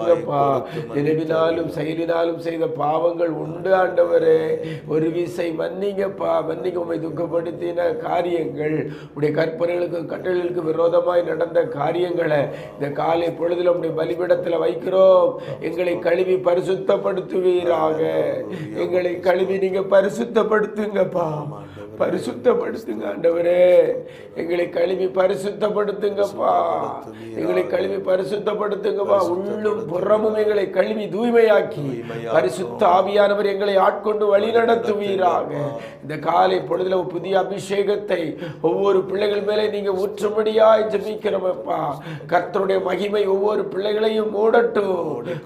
மன்னியுங்கப்பா நினைவினாலும் செயலினாலும் செய்த பாவங்கள் உண்டு ஆண்டவரே. ஒரு விசை மன்னிங்கப்பா. மன்னிக்க உண்மை துக்கப்படுத்தின காரியங்கள் உடைய கற்பனைகளுக்கும் கட்டளைகளுக்கு விரோதமாய் நடந்த காரியங்களை இந்த காலை பொழுதுல உடைய பலிபிடத்துல வைக்கிறோம். எங்களை கழுவி பரிசுத்தப்படுத்துவீராக. எங்களை கழுவி நீங்க பரிசுத்தப்படுத்துங்கப்பா. பரிசுத்தப்படுத்துங்க ஆண்டவரே. எங்களை கழுவி பரிசுத்தப்படுத்துங்கப்பா. எங்களை கழுவி பரிசுத்தப்படுத்துங்கப்பா. உள்ளும் புறமும் எங்களை கழுவி தூய்மையாக்கி. பரிசுத்த ஆவியானவர் எங்களை ஆட்கொண்டு வழி நடத்துவீராக. இந்த காலை பொழுதுல புதிய அபிஷேகத்தை ஒவ்வொரு பிள்ளைகள் மேலே நீங்க ஊற்றும்படியாய் ஜெபிக்கிறோமப்பா. கர்த்தருடைய மகிமை ஒவ்வொரு பிள்ளைகளையும் மூடட்டும்.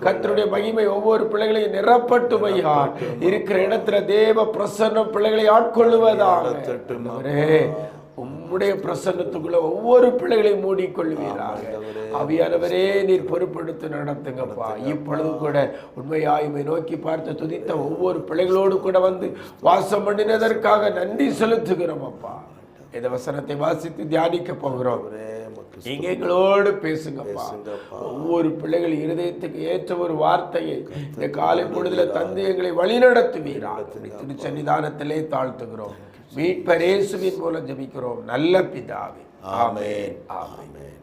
கர்த்தருடைய மகிமை ஒவ்வொரு பிள்ளைகளையும் நிரப்பட்டும் இருக்கிற இடத்துல தேவ பிரசன்னம் பிள்ளைகளை ஆட்கொள்ளுவதாக ஆண்டவரே, உம்முடைய பிரசன்னத்துக்குள்ள ஒவ்வொரு பிள்ளைகளையும் மூடிக்கொள்வீராக. அவியானவரே நீர் பொறுப்படுத்தி நடத்துங்கப்பா. இப்பொழுது கூட உண்மையாயுமை நோக்கி பார்த்து துதித்த ஒவ்வொரு பிள்ளைகளோடு கூட வந்து வாசம் பண்ணினதற்காக நன்றி செலுத்துகிறோம் அப்பா. இந்த வசனத்தை வாசித்து தியானிக்க போகிறோம். நீங்க எங்களோடு பேசுங்கப்பா. ஒவ்வொரு பிள்ளைகள் இருதயத்துக்கு ஏற்ற ஒரு வார்த்தையை இந்த காலை பொழுதுல தந்து எங்களை வழிநடத்துவீரா. திருச்சன்னிதானத்திலே தாழ்த்துகிறோம். மீட்பரேசுவின் மூலம் ஜெபிக்கிறோம். நல்ல பிதாவே. ஆமென். ஆமென்.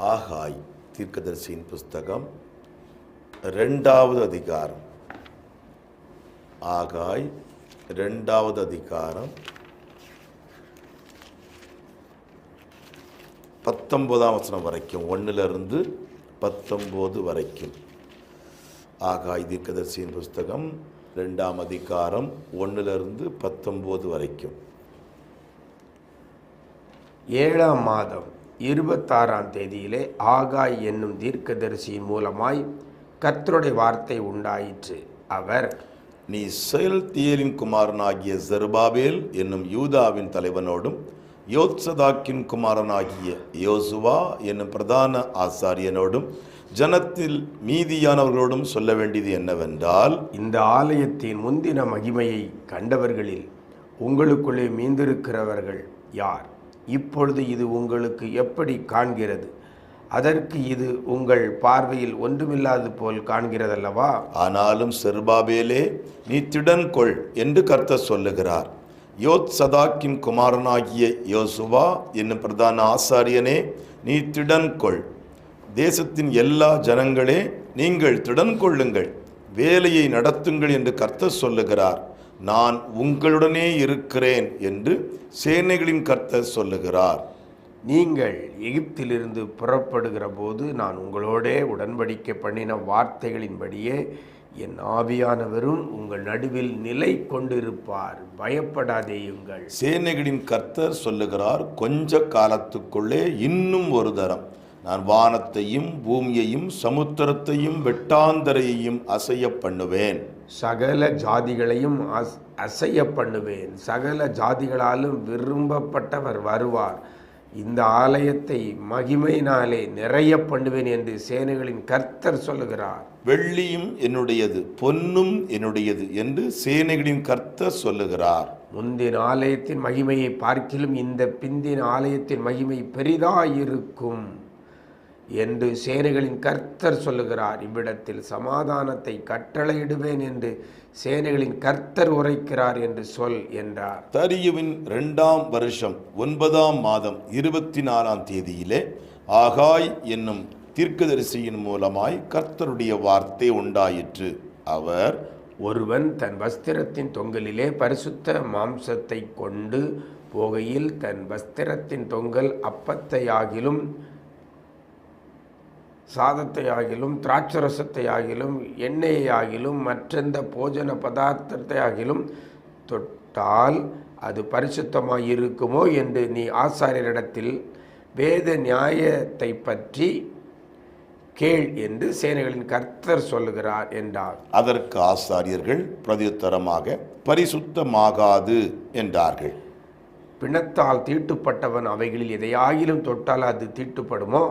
ஆகாய் தீர்க்கதரிசியின் புஸ்தகம் ரெண்டாவது அதிகாரம். ஆகாய் ரெண்டாவது அதிகாரம் பத்தொன்பதாம் வசனம் வரைக்கும் ஒன்றிலிருந்து பத்தொம்போது வரைக்கும். ஆகாய் தீர்க்கதர்சியின் புஸ்தகம் ரெண்டாம் அதிகாரம் ஒன்றிலிருந்து பத்தொம்போது வரைக்கும். ஏழாம் மாதம் இருபத்தாறாம் தேதியிலே ஆகாய் என்னும் தீர்க்கதரிசியின் மூலமாய் கர்த்தருடைய வார்த்தை உண்டாயிற்று. அவர் நீ செயல்தியலின் குமாரனாகிய ஜெருபாபேல் என்னும் யூதாவின் தலைவனோடும் யோத்சதாக்கின் குமாரனாகிய யோசுவா என்னும் பிரதான ஆசாரியனோடும் ஜனத்தில் மீதியானவர்களோடும் சொல்ல வேண்டியது என்னவென்றால் இந்த ஆலயத்தின் முந்தின மகிமையை கண்டவர்களில் உங்களுக்குள்ளே மீந்திருக்கிறவர்கள் யார்? இப்பொழுது இது உங்களுக்கு எப்படி காண்கிறது? அதற்கு இது உங்கள் பார்வையில் ஒன்றுமில்லாது போல் காண்கிறதல்லவா? ஆனாலும் செருபாபேலே நீ திடன் கொள் என்று கர்த்தர் சொல்லுகிறார். யோத் சதாக்கின் குமாரனாகிய யோசுவா என்னும் பிரதான ஆசாரியனே நீ திடன் கொள். தேசத்தின் எல்லா ஜனங்களே நீங்கள் திடன் கொள்ளுங்கள். வேலையை நடத்துங்கள் என்று கர்த்தர் சொல்லுகிறார். நான் உங்களுடனே இருக்கிறேன் என்று சேனைகளின் கர்த்தர் சொல்லுகிறார். நீங்கள் எகிப்திலிருந்து புறப்படுகிற போது நான் உங்களோடே உடன்படிக்கை பண்ணின வார்த்தைகளின்படியே என் ஆவியானவரும் உங்கள் நடுவில் நிலை கொண்டிருப்பார். பயப்படாதேயுங்கள். சேனைகளின் கர்த்தர் சொல்லுகிறார் கொஞ்ச காலத்துக்குள்ளே இன்னும் ஒரு தரம். நான் வானத்தையும் பூமியையும் சமுத்திரத்தையும் வெட்டாந்தரையையும் அசைய பண்ணுவேன். சகல ஜாதிகளையும் அஸ்- அசைய பண்ணுவேன். சகல ஜாதிகளாலும் விரும்பப்பட்டவர் வருவார். இந்த ஆலயத்தை மகிமையினாலே நிறைய பண்ணுவேன் என்று சேனைகளின் கர்த்தர் சொல்லுகிறார். வெள்ளியும் என்னுடையது பொன்னும் என்னுடையது என்று சேனைகளின் கர்த்தர் சொல்லுகிறார். முந்தின ஆலயத்தின் மகிமையை பார்க்கிலும் இந்த பிந்தின ஆலயத்தின் மகிமை பெரிதாயிருக்கும். என்று சேனைகளின் கர்த்தர் சொல்லுகிறார். இவ்விடத்தில் சமாதானத்தை கட்டளையிடுவேன் என்று சேனைகளின் கர்த்தர் உரைக்கிறார் என்று சொல் என்றார். தரியுவின் இரண்டாம் வருஷம் ஒன்பதாம் மாதம் இருபத்தி நாலாம் தேதியிலே ஆகாய் என்னும் தீர்க்கதரிசியின் மூலமாய் கர்த்தருடைய வார்த்தை உண்டாயிற்று. அவர் ஒருவன் தன் வஸ்திரத்தின் தொங்கலிலே பரிசுத்த மாம்சத்தை கொண்டு போகையில் தன் வஸ்திரத்தின் தொங்கல் அப்பத்தையாகிலும் சாதத்தையாகிலும் திராட்சரசத்தையாகிலும் எண்ணெயாகிலும் மற்றெந்த போஜன பதார்த்தத்தையாகிலும் தொட்டால் அது பரிசுத்தமாய் இருக்குமோ என்று நீ ஆசாரியரிடத்தில் வேத நியாயத்தை பற்றி கேள் என்று சேனைகளின் கர்த்தர் சொல்லுகிறார் என்றார். அதற்கு ஆசாரியர்கள் பிரதியுத்தரமாக பரிசுத்தமாகாது என்றார்கள். பிணத்தால் தீட்டுப்பட்டவன் அவைகளில் எதையாகிலும் தொட்டால் அது தீட்டுப்படுமோ?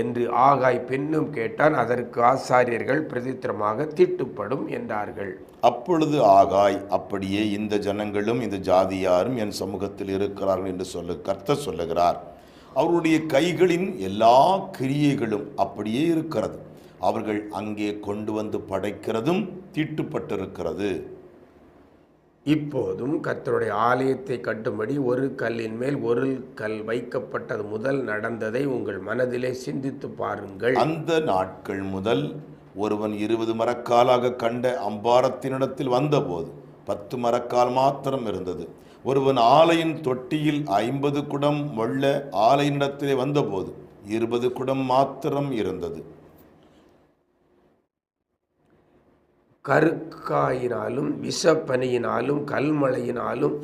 என்று ஆகாய் பெண்ணும் கேட்டான் அதற்கு ஆசாரியர்கள் பிரதித்திரமாக தீட்டுப்படும் என்றார்கள். அப்பொழுது ஆகாய் அப்படியே இந்த ஜனங்களும் இந்த ஜாதியாரும் என் சமூகத்தில் இருக்கிறார்கள் என்று சொல்லு கர்த்த சொல்லுகிறார். அவருடைய கைகளின் எல்லா கிரியைகளும் அப்படியே இருக்கிறது. அவர்கள் அங்கே கொண்டு வந்து படைக்கிறதும் தீட்டுப்பட்டிருக்கிறது. இப்போதும் கத்தருடைய ஆலயத்தை கட்டும்படி ஒரு கல்லின் மேல் ஒரு கல் வைக்கப்பட்டது முதல் நடந்ததை உங்கள் மனதிலே சிந்தித்து பாருங்கள். அந்த நாட்கள் முதல் ஒருவன் இருபது மரக்காலாக கண்ட அம்பாரத்தினிடத்தில் வந்தபோது பத்து மரக்கால் மாத்திரம் இருந்தது. ஒருவன் ஆலையின் தொட்டியில் ஐம்பது குடம் மொள்ள ஆலையினிடத்திலே வந்தபோது இருபது குடம் மாத்திரம் இருந்தது. கருக்காயினாலும் விஷப்பனியினாலும் கல்மழையினாலும்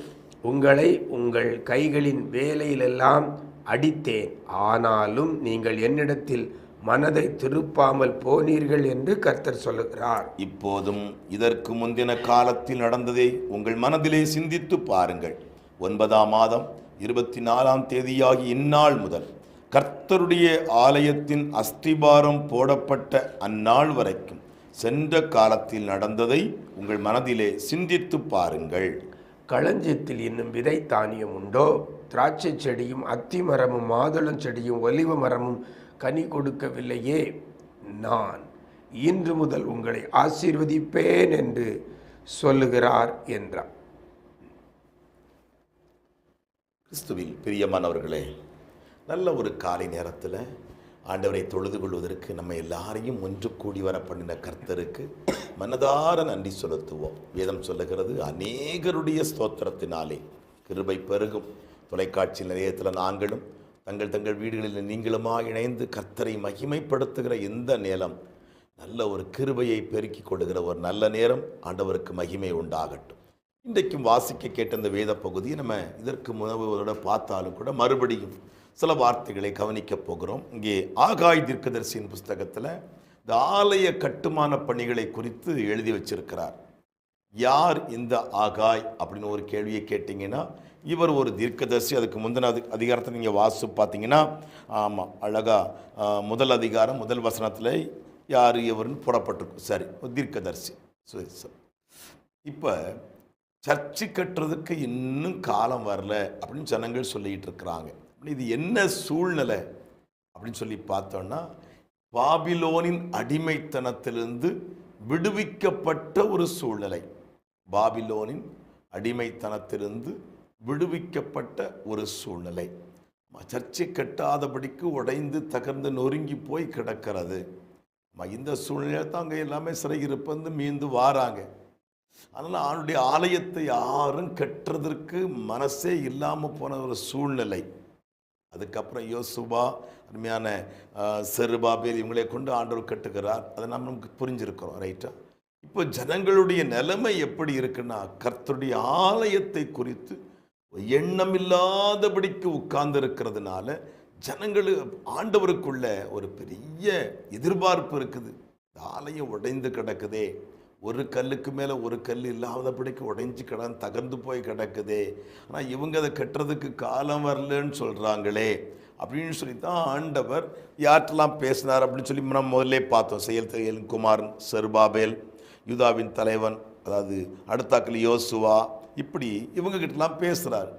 உங்களை உங்கள் கைகளின் வேலையிலெல்லாம் அடித்தேன். ஆனாலும் நீங்கள் என்னிடத்தில் மனதை திருப்பாமல் போனீர்கள் என்று கர்த்தர் சொல்லுகிறார். இப்போதும் இதற்கு முந்தின காலத்தில் நடந்ததை உங்கள் மனதிலே சிந்தித்து பாருங்கள். ஒன்பதாம் மாதம் இருபத்தி நாலாம் தேதியாகி இந்நாள் முதல் கர்த்தருடைய ஆலயத்தின் அஸ்திபாரம் போடப்பட்ட அந்நாள் வரைக்கும். சென்ற காலத்தில் நடந்ததை உங்கள் மனதிலே சிந்தித்து பாருங்கள். களஞ்சியத்தில் இன்னும் விதை தானியம் உண்டோ? திராட்சை செடியும் அத்தி மரமும் மாதுளம் செடியும் ஒலிவ மரமும் கனி கொடுக்கவில்லையே? நான் இன்று முதல் உங்களை ஆசீர்வதிப்பேன் என்று சொல்லுகிறார் என்றார். கிறிஸ்துவில் பிரியமானவர்களே நல்ல ஒரு காலை நேரத்தில் ஆண்டவரை தொழுது கொள்வதற்கு நம்ம எல்லாரையும் ஒன்று கூடி வர பண்ணின கர்த்தருக்கு மனதார நன்றி செலுத்துவோம். வேதம் சொல்லுகிறது அநேகருடைய ஸ்தோத்திரத்தினாலே கிருபை பெருகும். தொலைக்காட்சி நிலையத்தில் நாங்களும் தங்கள் தங்கள் வீடுகளில் நீங்களுமா இணைந்து கர்த்தரை மகிமைப்படுத்துகிற இந்த நேரம் நல்ல ஒரு கிருபையை பெருக்கி கொடுக்கிற ஒரு நல்ல நேரம் ஆண்டவருக்கு மகிமை உண்டாகட்டும். இன்றைக்கும் வாசிக்க கேட்ட இந்த வேத பகுதியை நம்ம இதற்கு முனவோட பார்த்தாலும் கூட மறுபடியும் சில வார்த்தைகளை கவனிக்கப் போகிறோம். இங்கே ஆகாய் தீர்க்கதரிசியின் புஸ்தகத்தில் இந்த ஆலய கட்டுமான பணிகளை குறித்து எழுதி வச்சிருக்கிறார். யார் இந்த ஆகாய் அப்படின்னு ஒரு கேள்வியை கேட்டிங்கன்னா இவர் ஒரு தீர்க்கதரிசி அதுக்கு முந்தின அதி அதிகாரத்தை நீங்கள் வாசு பார்த்தீங்கன்னா ஆமாம் அழகாக முதல் அதிகாரம் முதல் வசனத்தில் யார் இவர்னு போடப்பட்டிருக்கும். சரி தீர்க்கதர்சி. தீர்க்கதரிசி சரி. இப்போ சர்ச்சு கட்டுறதுக்கு இன்னும் காலம் வரல அப்படின்னு ஜனங்கள் சொல்லிட்டு இருக்கிறாங்க. இது என்ன சூழ்நிலை? அப்படின்னு சொல்லி பார்த்தோன்னா பாபிலோனின் அடிமைத்தனத்திலிருந்து விடுவிக்கப்பட்ட ஒரு சூழ்நிலை. பாபிலோனின் அடிமைத்தனத்திலிருந்து விடுவிக்கப்பட்ட ஒரு சூழ்நிலை. சர்ச்சை கட்டாதபடிக்கு உடைந்து தகர்ந்து நொறுங்கி போய் கிடக்கிறது. இந்த சூழ்நிலை தான் அங்கே எல்லாமே சிறையிருப்பந்து மீண்டு வாராங்க. அதனால் அவனுடைய ஆலயத்தை யாரும் கட்டுறதற்கு மனசே இல்லாமல் போன ஒரு சூழ்நிலை. அதுக்கப்புறம் யோசுபா அருமையான செருபாபேல் இவங்களை கொண்டு ஆண்டவர் கட்டுகிறார். அதை நம்ம நமக்கு புரிஞ்சிருக்கிறோம் ரைட்டா இப்போ ஜனங்களுடைய நிலைமை எப்படி இருக்குன்னா கர்த்தருடைய ஆலயத்தை குறித்து எண்ணம் இல்லாதபடிக்கு உட்கார்ந்து இருக்கிறதுனால ஜனங்கள் ஆண்டவருக்குள்ள ஒரு பெரிய எதிர்பார்ப்பு இருக்குது. ஆலயம் உடைந்து கிடக்குதே. ஒரு கல்லுக்கு மேலே ஒரு கல் இல்லாதபடிக்கு உடைஞ்சு கிடந்து தகர்ந்து போய் கிடக்குதே. ஆனால் இவங்க அதை கட்டுறதுக்கு காலம் வரலன்னு சொல்கிறாங்களே அப்படின்னு சொல்லி தான் ஆண்டவர் யார்ட்டெல்லாம் பேசினார் அப்படின்னு சொல்லி நம்ம முதல்ல பார்த்தோம். செயல் செயல் குமாரன் செருபாபேல் யூதாவின் தலைவன் அதாவது அடுத்தாக்கள் யோசுவா இப்படி இவங்கக்கிட்டலாம் பேசுகிறார்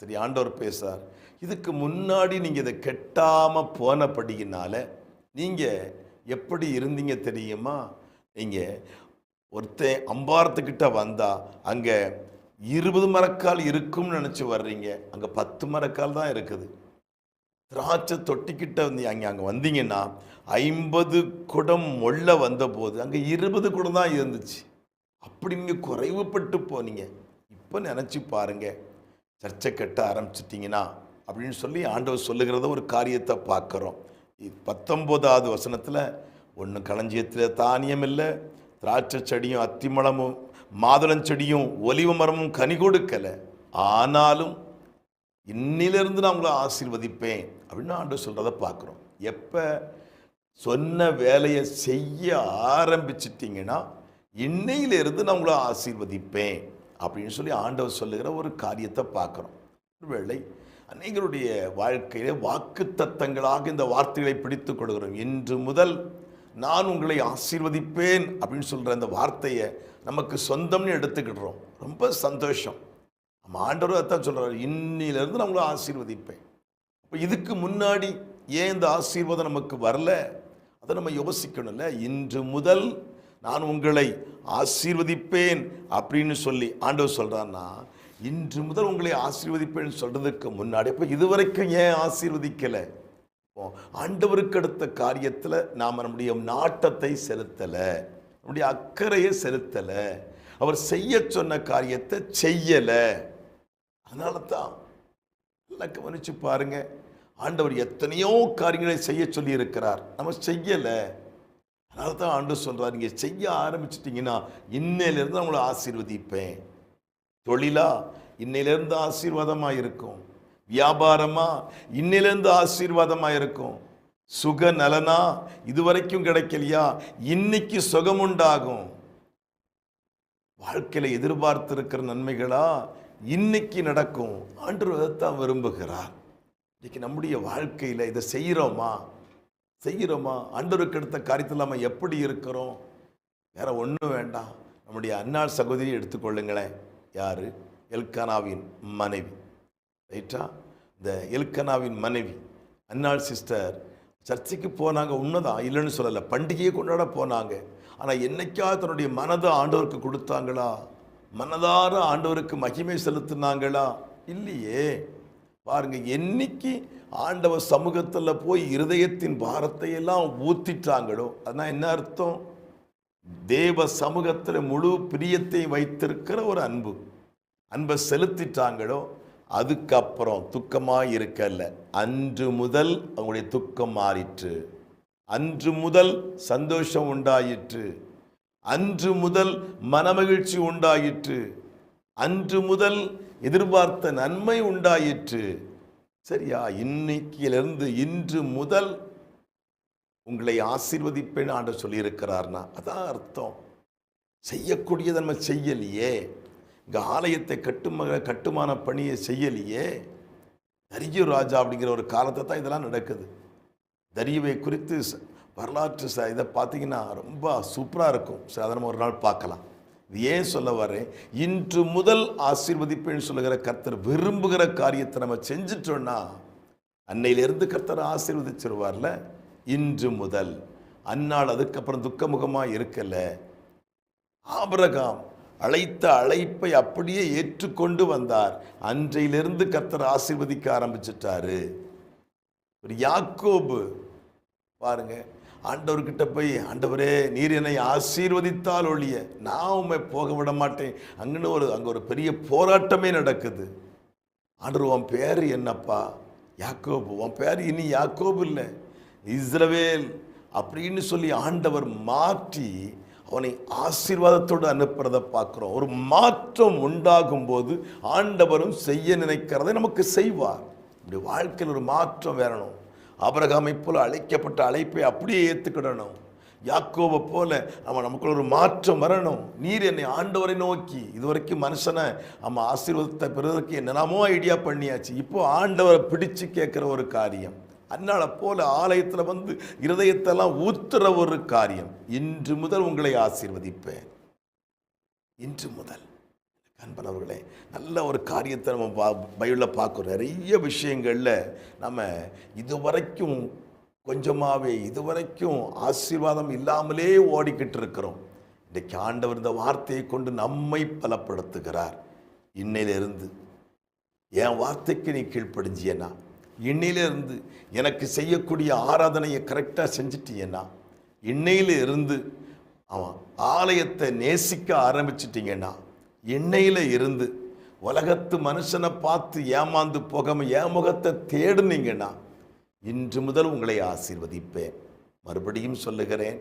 சரி ஆண்டவர் பேசுகிறார் இதுக்கு முன்னாடி நீங்கள் இதை கெட்டாமல் போனபடியினால் நீங்கள் எப்படி இருந்தீங்க தெரியுமா? நீங்கள் ஒருத்தன் அம்பாரத்துக்கிட்ட வந்தா அங்கே இருபது மரக்கால் இருக்கும்னு நினச்சி வர்றீங்க. அங்கே பத்து மரக்கால் தான் இருக்குது. திராட்சை தொட்டிக்கிட்ட வந்து அங்கே அங்கே வந்தீங்கன்னா ஐம்பது குடம் மொள்ள வந்தபோது அங்கே இருபது குடம் தான் இருந்துச்சு. அப்படி நீங்கள் குறைவுபட்டு போனீங்க. இப்போ நினச்சி பாருங்க. சர்ச்சை கட்ட ஆரம்பிச்சிட்டிங்கன்னா அப்படின்னு சொல்லி ஆண்டவர் சொல்லுகிறத ஒரு காரியத்தை பார்க்குறோம். பத்தொம்போதாவது வசனத்தில் ஒன்று களஞ்சியத்தில் தானியம் இல்லை. திராட்சை செடியும் அத்திமளமும் மாதுளஞ்செடியும் ஒலிவ மரமும் கனி கொடுக்கலை. ஆனாலும் இன்னிலிருந்து நான் உங்களை ஆசீர்வதிப்பேன் அப்படின்னு ஆண்டவர் சொல்கிறத பார்க்குறோம். எப்போ சொன்ன வேலையை செய்ய ஆரம்பிச்சிட்டிங்கன்னா இன்னையிலிருந்து நான் உங்களை ஆசீர்வதிப்பேன் அப்படின்னு சொல்லி ஆண்டவர் சொல்லுகிற ஒரு காரியத்தை பார்க்குறோம். ஒருவேளை அநேகருடைய வாழ்க்கையிலே வாக்கு தத்தங்களாக இந்த வார்த்தைகளை பிடித்து கொடுக்கிறோம் இன்று முதல் நான் உங்களை ஆசீர்வதிப்பேன் அப்படின்னு சொல்கிற அந்த வார்த்தையை நமக்கு சொந்தம்னு எடுத்துக்கிடுறோம். ரொம்ப சந்தோஷம். நம்ம ஆண்டவர் அதான் சொல்கிறார் இன்னிலிருந்து நான் உங்களை ஆசீர்வதிப்பேன். இப்போ இதுக்கு முன்னாடி ஏன் இந்த ஆசீர்வாதம் நமக்கு வரல? அதை நம்ம யோசிக்கணும்ல. இன்று முதல் நான் உங்களை ஆசீர்வதிப்பேன் அப்படின்னு சொல்லி ஆண்டவர் சொல்கிறான்னா இன்று முதல் உங்களை ஆசீர்வதிப்பேன்னு சொல்றதுக்கு முன்னாடி இப்போ இதுவரைக்கும் ஏன் ஆசீர்வதிக்கலை? ஆண்டவருக்கு அடுத்த காரியத்தில் நாம் நம்முடைய நாட்டத்தை செலுத்தலை. நம்முடைய அக்கறையை செலுத்தலை. அவர் செய்ய சொன்ன காரியத்தை செய்யலை. அதனால தான் நல்லா கவனிச்சு பாருங்க. ஆண்டவர் எத்தனையோ காரியங்களை செய்ய சொல்லியிருக்கிறார். நம்ம செய்யலை. அதனால தான் ஆண்டு சொல்கிறார் நீங்கள் செய்ய ஆரம்பிச்சிட்டிங்கன்னா இன்னையிலேருந்து உங்களை ஆசீர்வதிப்பேன். தொழிலா இன்னையிலேருந்து ஆசீர்வாதமாக இருக்கும். வியாபாரமா? இன்னையிலிருந்து ஆசீர்வாதமா இருக்கும். சுக நலனா? இதுவரைக்கும் கிடைக்கலையா? இன்னைக்கு சுகம் உண்டாகும். வாழ்க்கையில எதிர்பார்த்திருக்கிற நன்மைகளா? இன்னைக்கு நடக்கும். ஆண்டு அதைத்தான் விரும்புகிறார். இன்னைக்கு நம்முடைய வாழ்க்கையில இதை செய்கிறோமா? செய்கிறோமா? ஆண்டவருக்கு எடுத்த காரியத்தில் நம்ம எப்படி இருக்கிறோம்? வேற ஒன்றும் வேண்டாம். நம்முடைய அன்னாள் சகோதரியை எடுத்துக்கொள்ளுங்களேன். யாரு? எல்கானாவின் மனைவி. ரைட்டா? இந்த எல்கனாவின் மனைவி அன்னாள் சிஸ்டர் சர்ச்சைக்கு போனாங்க உண்மைதான் இல்லைன்னு சொல்லலை. பண்டிகையை கொண்டாட போனாங்க. ஆனால் என்னைக்காவது தன்னுடைய மனதை ஆண்டவருக்கு கொடுத்தாங்களா? மனதார ஆண்டவருக்கு மகிமை செலுத்தினாங்களா? இல்லையே. பாருங்க என்னைக்கு ஆண்டவர் சமூகத்தில் போய் இருதயத்தின் பாரத்தை எல்லாம் ஊத்திட்டாங்களோ அதான் என்ன அர்த்தம்? தேவ சமூகத்தில் முழு பிரியத்தை வைத்திருக்கிற ஒரு அன்பு. அன்பை செலுத்திட்டாங்களோ அதுக்கப்புறம் துக்கமாக இருக்கல அன்று முதல் அவங்களுடைய துக்கம் மாறிற்று. அன்று முதல் சந்தோஷம் உண்டாயிற்று. அன்று முதல் மனமகிழ்ச்சி உண்டாயிற்று. அன்று முதல் எதிர்பார்த்த நன்மை உண்டாயிற்று. சரியா? இன்னைக்கிலிருந்து இன்று முதல் உங்களை ஆசீர்வதிப்பேன் ஆண்டு சொல்லியிருக்கிறார்னா அதான் அர்த்தம். செய்யக்கூடியதை நம்ம செய்யலையே. இங்கே ஆலயத்தை கட்டும கட்டுமான பணியை செய்யலையே தரியு ராஜா அப்படிங்கிற ஒரு காலத்தை தான் இதெல்லாம் நடக்குது. தரியவை குறித்து வரலாற்று ச இதை பார்த்தீங்கன்னா ரொம்ப சூப்பராக இருக்கும். சரி அதை நம்ம ஒரு நாள் பார்க்கலாம். இது ஏன் சொல்ல வரேன்? இன்று முதல் ஆசீர்வதிப்பேன்னு சொல்லுகிற கர்த்தர் விரும்புகிற காரியத்தை நம்ம செஞ்சிட்டோன்னா அன்னையிலிருந்து கர்த்தர் ஆசீர்வதிச்சிருவார்ல? இன்று முதல். அந்நாள் அதுக்கப்புறம் துக்கமுகமாக இருக்கல. ஆபரகாம் அழைத்த அழைப்பை அப்படியே ஏற்றுக்கொண்டு வந்தார். அன்றையிலிருந்து கர்த்தர் ஆசீர்வதிக்க ஆரம்பிச்சிட்டாரு. ஒரு யாக்கோபு பாருங்க ஆண்டவர்கிட்ட போய் ஆண்டவரே நீர் என்னை ஆசீர்வதித்தால் ஒழிய நான் உண்மை போக விட மாட்டேன். அங்கன்னு ஒரு அங்கே ஒரு பெரிய போராட்டமே நடக்குது. ஆண்டவர் உன் பேர் என்னப்பா? யாக்கோபு. உன் பேர் இனி யாக்கோபு இல்லை. இஸ்ரவேல். அப்படின்னு சொல்லி ஆண்டவர் மாற்றி அவனை ஆசீர்வாதத்தோடு அனுப்புறதை பார்க்குறோம். ஒரு மாற்றம் உண்டாகும் போது ஆண்டவரும் செய்ய நினைக்கிறதை நமக்கு செய்வார். இப்படி வாழ்க்கையில் ஒரு மாற்றம் வரணும். அபரகாமை போல அழைக்கப்பட்ட அழைப்பை அப்படியே ஏற்றுக்கிடணும் யாக்கோவை போல அவன் நமக்குள்ள ஒரு மாற்றம் வரணும். நீர் என்னை ஆண்டவரை நோக்கி. இதுவரைக்கும் மனுஷனை நம்ம ஆசீர்வாதத்தை பெறுவதற்கு என்னெல்லாமோ ஐடியா பண்ணியாச்சு. இப்போ ஆண்டவரை பிடிச்சு கேட்குற ஒரு காரியம். அதனால போல ஆலயத்தில் வந்து இருதயத்தெல்லாம் ஊத்துற ஒரு காரியம். இன்று முதல் உங்களை ஆசீர்வதிப்பேன். இன்று முதல். அன்பனவர்களே நல்ல ஒரு காரியத்தை நம்ம பா பைபிளில் பார்க்குறோம். நிறைய விஷயங்களில் நம்ம இதுவரைக்கும் கொஞ்சமாகவே இதுவரைக்கும் ஆசீர்வாதம் இல்லாமலே ஓடிக்கிட்டு இருக்கிறோம். இன்றைக்கு ஆண்டவர் இந்த வார்த்தையை கொண்டு நம்மை பலப்படுத்துகிறார். இன்னையிலிருந்து என் வார்த்தைக்கு நீ கீழ்ப்படிஞ்சியன்னா இன்னையிலிருந்து எனக்கு செய்யக்கூடிய ஆராதனையை கரெக்டாக செஞ்சிட்டீங்கன்னா இன்னையில இருந்து அவன் ஆலயத்தை நேசிக்க ஆரம்பிச்சிட்டிங்கன்னா எண்ணெயில் இருந்து உலகத்து மனுஷனை பார்த்து ஏமாந்து போகாமல் என் முகத்தை தேடுனீங்கன்னா இன்று முதல் உங்களை ஆசீர்வதிப்பேன். மறுபடியும் சொல்லுகிறேன்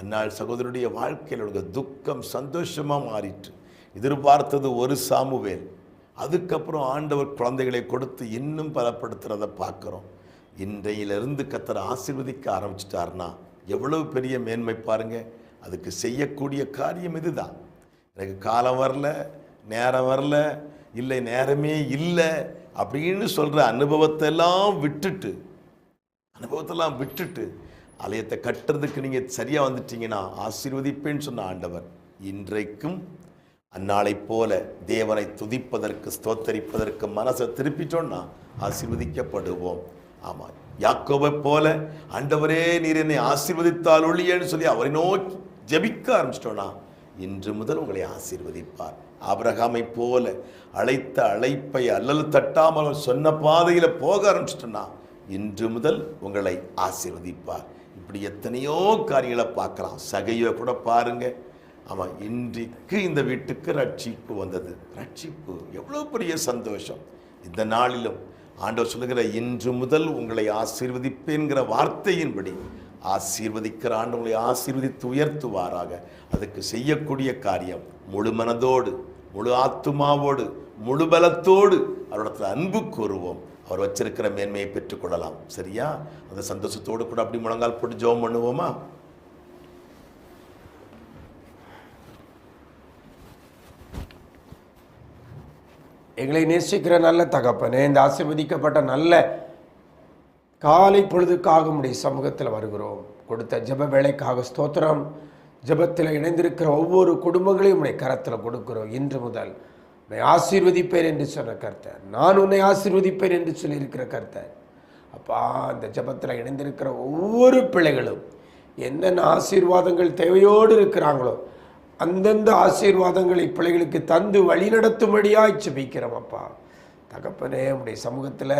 அன்னாள் சகோதரருடைய வாழ்க்கையில் உள்ள துக்கம் சந்தோஷமாக மாறிற்று. எதிர்பார்த்தது ஒரு சாமுவேல் அதுக்கப்புறம் ஆண்டவர் குழந்தைகளை கொடுத்து இன்னும் பலப்படுத்துகிறத பார்க்குறோம். இன்றையிலிருந்து கத்தரை ஆசீர்வதிக்க ஆரம்பிச்சிட்டாருன்னா எவ்வளவு பெரிய மேன்மை பாருங்க. அதுக்கு செய்யக்கூடிய காரியம் இதுதான். எனக்கு காலம் வரல நேரம் வரல இல்லை நேரமே இல்லை அப்படின்னு சொல்கிற அனுபவத்தை எல்லாம் விட்டுட்டு அனுபவத்தெல்லாம் விட்டுட்டு ஆலயத்தை கட்டுறதுக்கு நீங்கள் சரியாக வந்துட்டீங்கன்னா ஆசீர்வதிப்பேன்னு சொன்ன ஆண்டவர் இன்றைக்கும் அந்நாளைப் போல தேவனை துதிப்பதற்கு ஸ்தோத்தரிப்பதற்கு மனசை திருப்பிட்டோன்னா ஆசீர்வதிக்கப்படுவோம். ஆமாம். யாக்கோவை போல ஆண்டவரே நீர் என்னை ஆசீர்வதித்தால் ஒழியன்னு சொல்லி அவரை நோக்கி ஜெபிக்க ஆரம்பிச்சிட்டோன்னா இன்று முதல் உங்களை ஆசீர்வதிப்பார். ஆபிரகாமை போல அழைத்த அழைப்பை அல்லல் தட்டாமல் அவர் சொன்ன பாதையில் போக ஆரம்பிச்சிட்டோன்னா இன்று முதல் உங்களை ஆசீர்வதிப்பார். இப்படி எத்தனையோ காரியங்களை பார்க்கலாம். சகையை கூட பாருங்கள் ஆமாம் இன்றைக்கு இந்த வீட்டுக்கு ரட்சிப்பு வந்தது. ரட்சிப்பு எவ்வளோ பெரிய சந்தோஷம். இந்த நாளிலும் ஆண்டவர் சொல்லுகிற இன்று முதல் உங்களை ஆசீர்வதிப்பேன்கிற வார்த்தையின்படி ஆசீர்வதிக்கிற ஆண்டு உங்களை ஆசீர்வதித்து உயர்த்துவாராக. அதுக்கு செய்யக்கூடிய காரியம் முழு மனதோடு முழு ஆத்துமாவோடு முழு பலத்தோடு அவரிடத்தில் அன்பு கூறுவோம். அவர் வச்சிருக்கிற மேன்மையை பெற்றுக்கொள்ளலாம். சரியா? அந்த சந்தோஷத்தோடு கூட அப்படி முழங்கால் போட்டு ஜோம் பண்ணுவோமா? எங்களை நேசிக்கிற நல்ல தகப்பனே இந்த ஆசிர்வதிக்கப்பட்ட நல்ல காலை பொழுதுக்காக உடைய சமூகத்தில் வருகிறோம். கொடுத்த ஜப வேலைக்காக ஸ்தோத்திரம். ஜெபத்தில் இணைந்திருக்கிற ஒவ்வொரு குடும்பங்களையும் உடைய கரத்தில் கொடுக்கிறோம். இன்று முதல் உன்னை ஆசீர்வதிப்பேன் என்று சொன்ன கர்த்தர். நான் உன்னை ஆசீர்வதிப்பேன் என்று சொல்லியிருக்கிற கர்த்தர். அப்பா அந்த ஜெபத்தில் இணைந்திருக்கிற ஒவ்வொரு பிள்ளைகளும் என்னென்ன ஆசீர்வாதங்கள் தேவையோடு இருக்கிறாங்களோ அந்தந்த ஆசீர்வாதங்களை பிள்ளைகளுக்கு தந்து வழிநடத்தும்படியாக செபிக்கிறோம் அப்பா. தகப்பனே உடைய சமூகத்தில்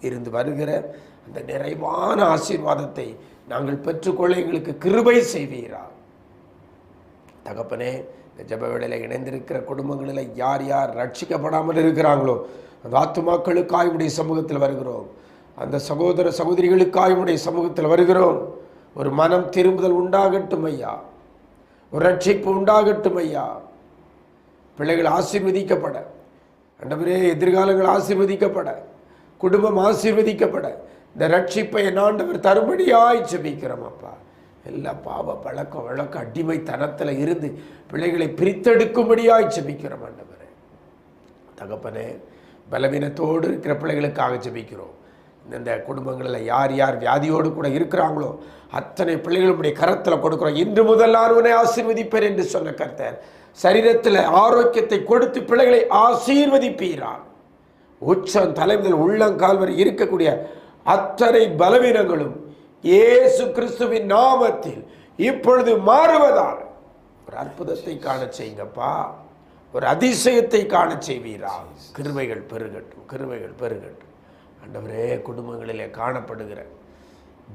இருந்து வருகிற அந்த நிறைவான ஆசீர்வாதத்தை நாங்கள் பெற்றுக்கொள்ள எங்களுக்கு கிருபை செய்வீரா. தகப்பனே இந்த ஜப வேளையில் இணைந்திருக்கிற குடும்பங்களில் யார் யார் ரட்சிக்கப்படாமல் இருக்கிறாங்களோ அந்த ஆத்துமாக்களுக்காய் உடைய சமூகத்தில் வருகிறோம். அந்த சகோதர சகோதரிகளுக்காய் உடைய சமூகத்தில் வருகிறோம். ஒரு மனம் திரும்புதல் உண்டாகட்டும் ஐயா. ஒரு ரட்சிப்பு உண்டாகட்டும் ஐயா. பிள்ளைகள் ஆசீர்வதிக்கப்பட. ஆண்டவரே எதிர்காலங்கள் ஆசீர்வதிக்கப்பட. குடும்பம் ஆசீர்வதிக்கப்பட. இந்த ரட்சிப்பை என்னாண்டவர் தரும்படியாய் ஜெபிக்கிறோம் அப்பா. எல்லா பாவ பழக்க வழக்க அடிமைத்தனத்தில் இருந்து பிள்ளைகளை பிரித்தெடுக்கும்படியாய் செபிக்கிறோம் ஆண்டவரே. தகப்பனே பலவீனத்தோடு இருக்கிற பிள்ளைகளுக்காக ஜெபிக்கிறோம். இந்த குடும்பங்களில் யார் யார் வியாதியோடு கூட இருக்கிறாங்களோ அத்தனை பிள்ளைகளுடைய கரத்தில் கொடுக்குறோம். இன்று முதல் ஆர்வனை ஆசீர்வதிப்பேன் என்று சொன்ன கர்த்தர் சரீரத்தில் ஆரோக்கியத்தை கொடுத்து பிள்ளைகளை ஆசீர்வதிப்பீரார் உச்சம் தலைமுதல் உள்ளங்கால் வரை இருக்கக்கூடிய அத்தனை பலவீனங்களும் இயேசு கிறிஸ்துவின் நாமத்தில் இப்பொழுது மாறுவதால் ஒரு அற்புதத்தை காண செய்யுங்கப்பா. ஒரு அதிசயத்தை காண செய்வீரா. கிருமைகள் பெருகட்டும் கிருமைகள் பெருகட்டும். ஆண்டவரே குடும்பங்களிலே காணப்படுகிற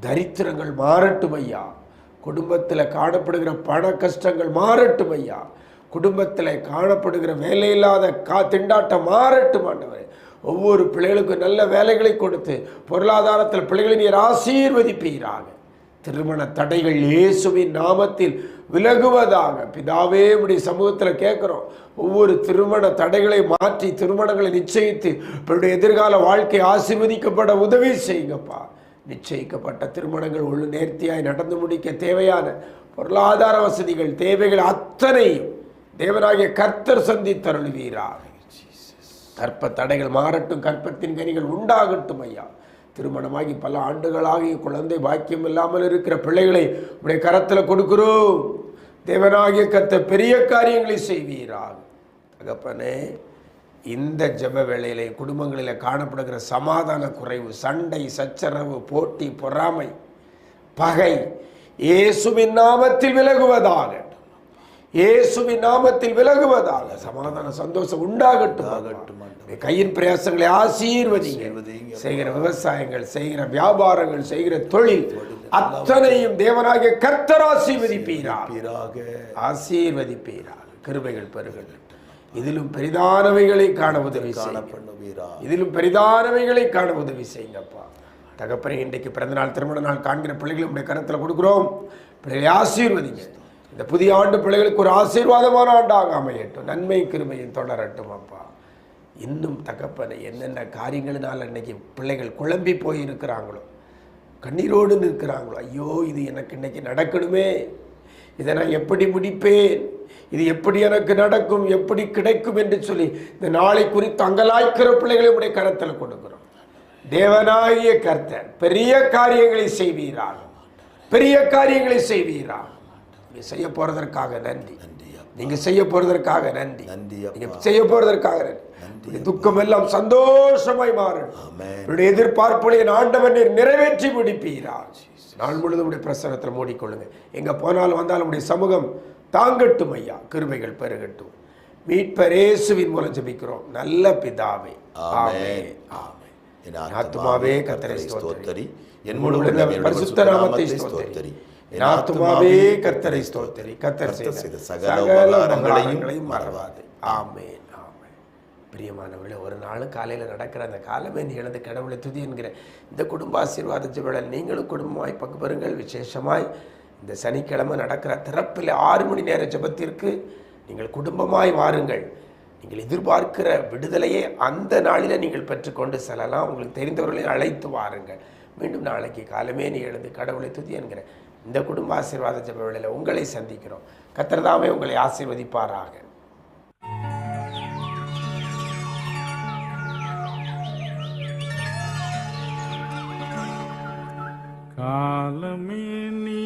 தரித்திரங்கள் மாறட்டும் ஐயா குடும்பத்தில் காணப்படுகிற பண கஷ்டங்கள் மாறட்டும் ஐயா குடும்பத்தில் காணப்படுகிற வேலையில்லாத கா திண்டாட்டம் மாறட்டும் ஆண்டவரே. ஒவ்வொரு பிள்ளைகளுக்கும் நல்ல வேலைகளை கொடுத்து பொருளாதாரத்தில் பிள்ளைகளை நீர் ஆசீர்வதிப்பீராக. திருமண தடைகள் இயேசுவின் நாமத்தில் விலகுவதாக. பிதாவே இப்படி சமூகத்தில் கேட்குறோம் ஒவ்வொரு திருமண தடைகளை மாற்றி திருமணங்களை நிச்சயித்து இவருடைய எதிர்கால வாழ்க்கை ஆசிர்வதிக்கப்பட உதவி செய்யுங்கப்பா. நிச்சயிக்கப்பட்ட திருமணங்கள் உள்ள நேர்த்தியாய் நடந்து முடிக்க தேவையான பொருளாதார வசதிகள் தேவைகள் அத்தனையும் தேவனாகிய கர்த்தர் சந்தித்தருள்வீராக. கற்ப தடைகள் மாறட்டும் கற்பத்தின் கனிகள் உண்டாகட்டும் ஐயா. திருமணமாகி பல ஆண்டுகளாகி குழந்தை பாக்கியம் இல்லாமல் இருக்கிற பிள்ளைகளை உடைய கரத்தில் கொடுக்கிறோம். தேவனாகிய கத்த பெரிய காரியங்களை செய்வீராக. தகப்பனே இந்த ஜப வேளையிலே குடும்பங்களில் காணப்படுகிற சமாதான குறைவு சண்டை சச்சரவு போட்டி பொறாமை பகை இயேசுவின் நாமத்தில் விலகுவதாக. இயேசுவின் நாமத்தில் விலகுவதாக சமாதான சந்தோஷம் உண்டாகட்டும். கையின் பிரயாசங்களை ஆசீர்வதிங்க செய்கிற விவசாயங்கள் செய்கிற வியாபாரங்கள் செய்கிற தொழில் அத்தனையும் தேவனாகிய கர்த்தர் ஆசீர்வதிப்பீராக. ஆசீர்வதிப்பீராக. கிருபைகள் பெருகட்டும். இதிலும் பெரிதானவைகளை காண உதவி பண்ணுவீரா? இதிலும் பெரிதானவைகளை காண உதவி செய்யுங்கப்பா. தகப்பனே இன்றைக்கு பிறந்த நாள் திருமண நாள் காண்கிற பிள்ளைகளை உடைய கரத்தில் கொடுக்குறோம். பிள்ளைகளை ஆசீர்வதிங்க இந்த புதிய ஆண்டு பிள்ளைகளுக்கு ஒரு ஆசீர்வாதமான ஆண்டாக அமையட்டும். நன்மை கிருமையும் தொடரட்டும் அப்பா. இன்னும் தகப்பனை என்னென்ன காரியங்களினால் இன்றைக்கி பிள்ளைகள் குழம்பி போய் இருக்கிறாங்களோ கண்ணீரோடு நிற்கிறாங்களோ ஐயோ இது எனக்கு இன்னைக்கு நடக்கணுமே. இதை நான் எப்படி முடிப்பேன்? இது எப்படி எனக்கு நடக்கும்? எப்படி கிடைக்கும் என்று சொல்லி இந்த நாளை குறித்து அங்கலாய்க்கிற பிள்ளைகளை உடைய கரத்தில் கொடுக்கிறோம். தேவனாகிய கர்த்தர் பெரிய காரியங்களை செய்வீராக. பெரிய காரியங்களை செய்வீராக. நீங்க செய்ய போறதற்காக நன்றி. நீங்க செய்ய போறதற்காக நன்றி. நன்றி அப்பா. நீங்க செய்ய போறதற்காக நன்றி. துக்கம் எல்லாம் சந்தோஷமாய் மாறும். ஆமென். உன்னுடைய எதிர்பார்ப்புகளை என் ஆண்டவன் நிறைவேற்றி முடிப்பீரா நாள் முழுதும் உடைய பிரசனத்தில் மூடிக்கொள்ளுங்க. எங்க போனாலும் வந்தாலும் உடைய சமூகம் தாங்கட்டும் ஐயா. கிருபைகள் பெருகட்டும். மீட்பர் இயேசுவின் மூலம் ஜெபிக்கிறோம். நல்ல பிதாவே. ஆமென். ஆமென். என் கர்த்தரை ஸ்தோத்தரி. என் முழு பரிசுத்த நாமத்தை ஸ்தோத்தரி. என் ஆத்துமாவே கர்த்தரை ஸ்தோத்தரி. கர்த்தர் செய்த சகல உபகாரங்களையும் மறவாது. ஆமென் பிரியமானவர்களே ஒரு நாளும் காலையில் நடக்கிற அந்த காலமே நீ எழுந்து கடவுளை துதி என்கிற இந்த குடும்ப ஆசீர்வாத ஜெபத்தில் நீங்களும் குடும்பமாய் பங்கு பெறுங்கள். விசேஷமாய் இந்த சனிக்கிழமை நடக்கிற திறப்பில் ஆறு மணி நேர ஜெபத்திற்கு நீங்கள் குடும்பமாய் வாருங்கள் நீங்கள் எதிர்பார்க்கிற விடுதலையை அந்த நாளில் நீங்கள் பெற்றுக்கொண்டு செல்லலாம். உங்களுக்கு தெரிந்தவர்களை அழைத்து வாருங்கள். மீண்டும் நாளைக்கு காலமே நீ எழுந்து கடவுளை துதி என்கிற இந்த குடும்ப ஆசீர்வாத ஜப வேளையில் உங்களை சந்திக்கிறோம். கத்திரதாமே உங்களை ஆசீர்வதிப்பாராக. காலமே நீ